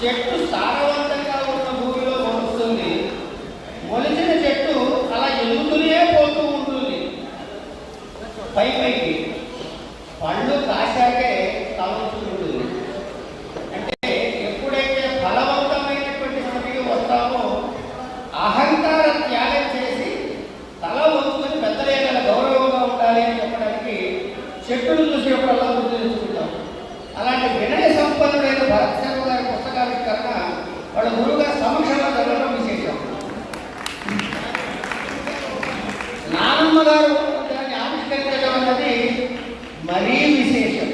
చెట్టు సారవంతంగా ఉన్న భూమిలో మొలుస్తుంది. మొలిచిన చెట్టు అలా ఎదుగుతూనే పోతూ ఉంటుంది. పై పైకి పళ్ళు కాశాకే తలంచుకుంటుంది మరీ విశేషం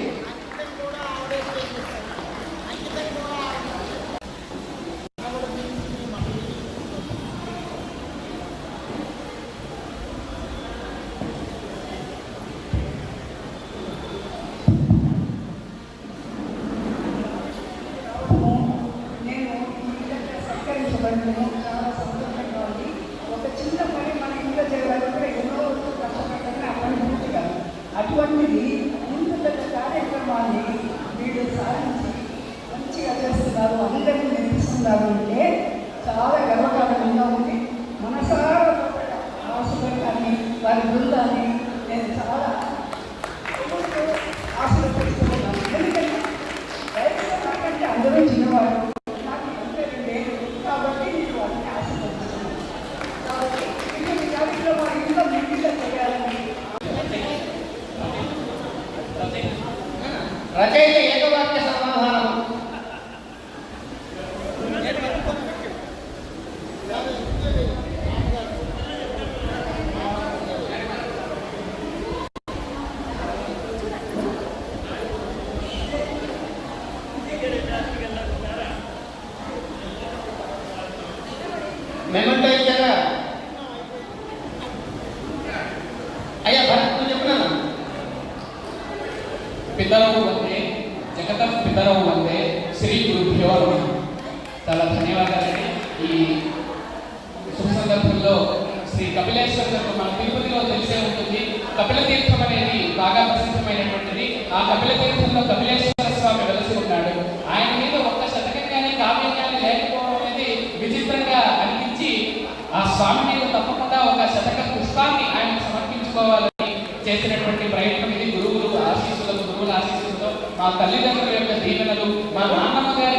Thank you. మంచిగా అందరికీ అందరినీ అంటే చాలా గర్వకారణంగా ఉంది. మనసారా ఆశపడటాన్ని వారి బృందాన్ని నేను చాలా ఆశలు పెట్టుకున్నాను ఎందుకంటే నాకంటే అందరూ చిన్నవాడు నాకు అందరూ కాబట్టి నేను వారిని ఆశపడుతున్నాను కాబట్టి ఇటువంటి కార్యక్రమాలు ఇంకా ముందుగా చేయాలని రచయిత ఏదో పితరవు వందే జగత పితరవు వందే శ్రీ గురుభ్యో నమః. చాలా ధన్యవాదాలండి. ఈ శుభ సందర్భంలో శ్రీ కపిలేశ్వర తీర్థం మన తిరుపతిలో తెలిసే ఉంటుంది. కపిల తీర్థం అనేది బాగా ప్రసిద్ధమైనటువంటిది. ఆ కపిల తీర్థంలో కపిలేశ్వర స్వామి వెలసి ఉన్నాడు. ఆయన మీద ఒక్క శతకం కానీ కావ్యం కానీ లేకపోవడం అనేది విచిత్రంగా అనిపించి ఆ స్వామి మీద తప్పకుండా ఒక శతక పుష్పాన్ని ఆయన సమర్పించుకోవాలని చేసినటువంటి ప్రయత్నం ఇది. గురువులు ఆశీస్సులతో ఆశీస్సులతో మా తల్లిదండ్రుల యొక్క దీవెనలు మా నాన్నమ్మ గారి